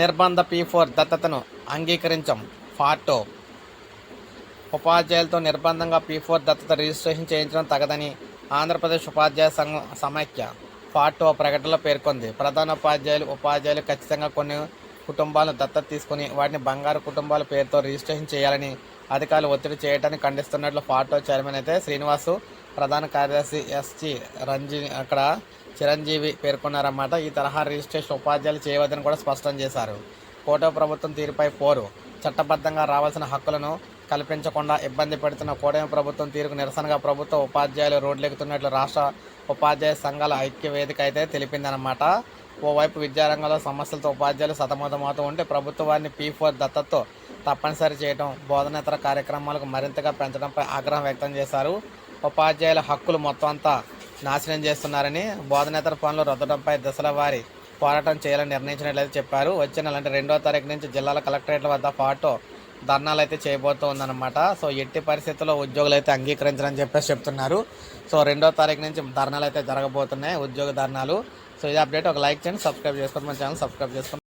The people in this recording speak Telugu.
నిర్బంధ పీ ఫోర్ దత్తతను అంగీకరించం. ఫార్టో. ఉపాధ్యాయులతో నిర్బంధంగా పీ ఫోర్ దత్తత రిజిస్ట్రేషన్ చేయించడం తగదని ఆంధ్రప్రదేశ్ ఉపాధ్యాయ సంఘం సమైక్య. ఫార్టో ప్రకటనలో పేర్కొంది. ప్రధాన ఉపాధ్యాయులు ఉపాధ్యాయులు ఖచ్చితంగా కొన్ని కుటుంబాలను దత్తత తీసుకుని వాటిని బంగారు కుటుంబాల పేరుతో రిజిస్ట్రేషన్ చేయాలని అధికారులు ఒత్తిడి చేయడానికి ఖండిస్తున్నట్లు ఫార్టో చైర్మన్ అయితే శ్రీనివాసు ప్రధాన కార్యదర్శి ఎస్జి రంజని అక్కడ చిరంజీవి పేర్కొన్నారన్నమాట. ఈ తరహా రిజిస్ట్రేషన్ ఉపాధ్యాయులు చేయవద్దని కూడా స్పష్టం చేశారు. కోటో ప్రభుత్వం తీరుపై పోరు. చట్టబద్ధంగా రావాల్సిన హక్కులను కల్పించకుండా ఇబ్బంది పెడుతున్న కూటమి ప్రభుత్వం తీరుకు నిరసనగా ప్రభుత్వ ఉపాధ్యాయులు రోడ్లెక్కుతున్నట్లు రాష్ట్ర ఉపాధ్యాయ సంఘాల ఐక్య వేదిక అయితే తెలిపిందనమాట ఓవైపు విద్యారంగంలో సమస్యలతో ఉపాధ్యాయులు సతమతమవుతూ ఉంటే ప్రభుత్వాన్ని పీ ఫోర్ దత్తతో తప్పనిసరి చేయడం బోధనేతర కార్యక్రమాలకు మరింతగా పెంచడంపై ఆగ్రహం వ్యక్తం చేశారు. ఉపాధ్యాయుల హక్కులు మొత్తం అంతా నాశనం చేస్తున్నారని బోధనేతర పనులు రద్దడంపై దశల వారి పోరాటం చేయాలని నిర్ణయించినట్లయితే చెప్పారు. వచ్చే నెల అంటే రెండో తారీఖు నుంచి జిల్లాల కలెక్టరేట్ల వద్ద పాటు ధర్నాలు అయితే చేయబోతూ ఉందన్నమాట సో ఎట్టి పరిస్థితుల్లో ఉద్యోగులు అయితే అంగీకరించారని చెప్పేసి చెప్తున్నారు. సో రెండో తారీఖు నుంచి ధర్నాలు అయితే జరగబోతున్నాయి ఉద్యోగ ధర్నాలు. సో ఇది అప్డేట్. ఒక లైక్ చేయండి సబ్స్క్రైబ్ చేసుకోండి. మన ఛానల్ సబ్స్క్రైబ్ చేసుకోండి.